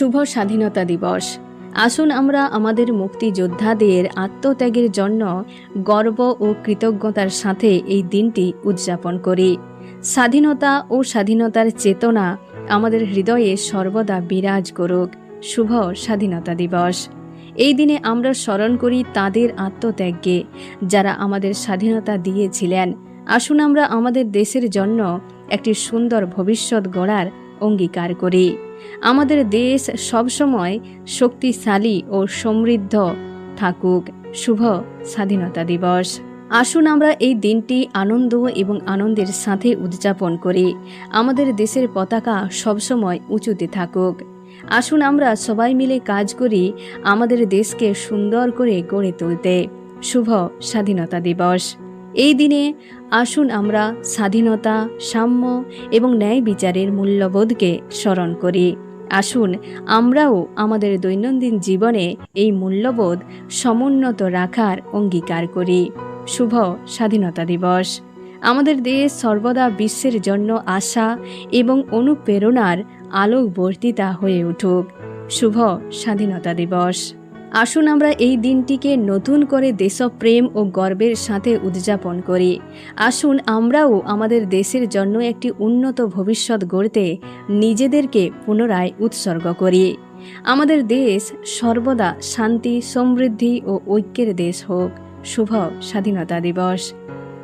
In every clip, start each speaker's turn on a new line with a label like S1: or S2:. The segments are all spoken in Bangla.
S1: শুভ স্বাধীনতা দিবস। আসুন আমরা আমাদের মুক্তিযোদ্ধাদের আত্মত্যাগের জন্য গর্ব ও কৃতজ্ঞতার সাথে এই দিনটি উদযাপন করি। স্বাধীনতা ও স্বাধীনতার চেতনা আমাদের হৃদয়ে সর্বদা বিরাজ করুক। শুভ স্বাধীনতা দিবস। এই দিনে আমরা স্মরণ করি তাদের আত্মত্যাগকে, যারা আমাদের স্বাধীনতা দিয়েছিলেন। আসুন আমরা আমাদের দেশের জন্য একটি সুন্দর ভবিষ্যৎ গড়ার অঙ্গীকার করি। আমাদের দেশ সবসময় শক্তিশালী ও সমৃদ্ধ থাকুক। শুভ স্বাধীনতা দিবস। আসুন আমরা এই দিনটি আনন্দ এবং আনন্দের সাথে উদযাপন করি। আমাদের দেশের পতাকা সবসময় উঁচুতে থাকুক। আসুন আমরা সবাই মিলে কাজ করি আমাদের দেশকে সুন্দর করে গড়ে তুলতে। শুভ স্বাধীনতা দিবস। এই দিনে আসুন আমরা স্বাধীনতা, সাম্য এবং ন্যায় বিচারের মূল্যবোধকে স্মরণ করি। আসুন আমরাও আমাদের দৈনন্দিন জীবনে এই মূল্যবোধ সমুন্নত রাখার অঙ্গীকার করি। শুভ স্বাধীনতা দিবস। আমাদের দেশ সর্বদা বিশ্বের জন্য আশা এবং অনুপ্রেরণার আলোকবর্তিতা হয়ে উঠুক। শুভ স্বাধীনতা দিবস। আসুন আমরা এই দিনটিকে নতুন করে দেশপ্রেম ও গর্বের সাথে উদযাপন করি। আসুন আমরাও আমাদের দেশের জন্য একটি উন্নত ভবিষ্যৎ গড়তে নিজেদেরকে পুনরায় উৎসর্গ করি। আমাদের দেশ সর্বদা শান্তি, সমৃদ্ধি ও ঐক্যের দেশ হোক। শুভ স্বাধীনতা দিবস।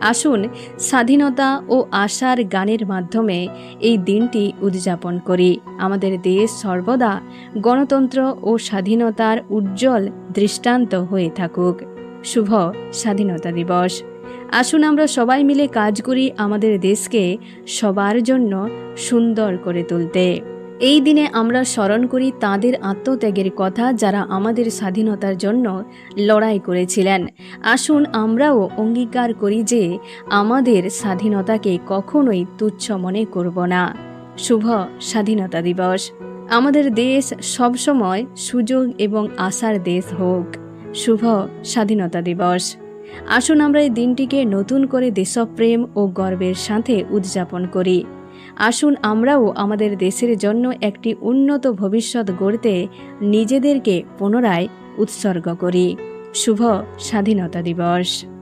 S1: আসুন স্বাধীনতা ও আশার গানের মাধ্যমে এই দিনটি উদযাপন করি। আমাদের দেশ সর্বদা গণতন্ত্র ও স্বাধীনতার উজ্জ্বল দৃষ্টান্ত হয়ে থাকুক। শুভ স্বাধীনতা দিবস। আসুন আমরা সবাই মিলে কাজ করি আমাদের দেশকে সবার জন্য সুন্দর করে তুলতে। এই দিনে আমরা স্মরণ করি তাদের আত্মত্যাগের কথা যারা আমাদের স্বাধীনতার জন্য লড়াই করেছিলেন। আসুন আমরাও অঙ্গীকার করি যে আমাদের স্বাধীনতাকে কখনোই তুচ্ছ মনে করব না। শুভ স্বাধীনতা দিবস। আমাদের দেশ সবসময় সুযোগ এবং আশার দেশ হোক। শুভ স্বাধীনতা দিবস। আসুন আমরা এই দিনটিকে নতুন করে দেশপ্রেম ও গর্বের সাথে উদযাপন করি। আসুন আমরাও আমাদের দেশের জন্য একটি উন্নত ভবিষ্যৎ গড়তে নিজেদেরকে পুনরায় উৎসর্গ করি। শুভ স্বাধীনতা দিবস।